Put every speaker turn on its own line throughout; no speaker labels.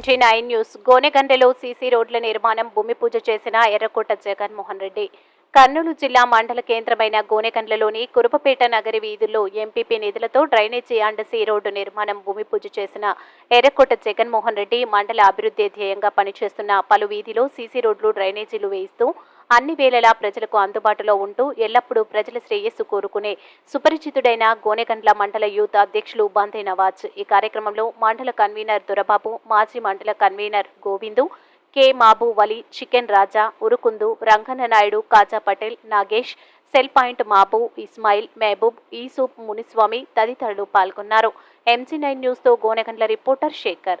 M G nine news. గోనెగండెలో CC రోడ్ల నిర్మాణం భూమి పూజ చేసిన ఎర్రకోట జగన్మోహన్ రెడ్డి. కర్నూలు జిల్లా మండల కేంద్రమైన గోనెగండ్లలోని కురుపపేట నగరి వీధుల్లో ఎంపీపీ నిధులతో డ్రైనేజీ అండ్ సీ రోడ్డు నిర్మాణం భూమి పూజ చేసిన ఎర్రకోట జగన్మోహన్ రెడ్డి మండల అభివృద్ధి ధ్యేయంగా పనిచేస్తున్న పలు వీధిలో సీసీ రోడ్లు డ్రైనేజీలు వేయిస్తూ అన్ని వేళలా ప్రజలకు అందుబాటులో ఉంటూ ఎల్లప్పుడూ ప్రజల శ్రేయస్సు కోరుకునే సుపరిచితుడైన గోనెగండ్ల మండల యూత్ అధ్యక్షులు బందే నవాజ్. ఈ కార్యక్రమంలో మండల కన్వీనర్ దొరబాబు మాజీ మండల convener Govindu K Mabu Vali chicken Raja Urukundu Ranganna Naidu Khaja Patel Nagesh cell point Mabu Ismail Mahaboob Yusuf Muniswamy తదితరులు పాల్గొన్నారు. ఎంజీ నైన్ న్యూస్తో గోనెగండ్ల రిపోర్టర్ శేఖర్.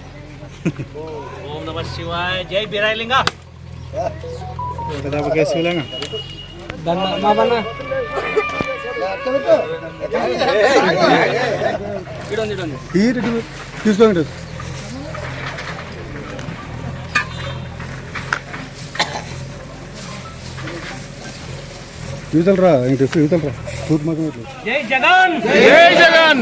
లేదురా ఒక గొంతురా మంచిదిరా కొట్టు కొట్టు కొట్టు కొట్టు కొట్టు కొట్టు కొట్టు
ఓం నమ శివాయ జై బిరాయలింగా
ఎక్కడ పెట్టు?
తీసుకోండి ఇంక యువతలరా తూర్పు మాత్రం ఇట్లా
జై జగన్!
జై జగన్!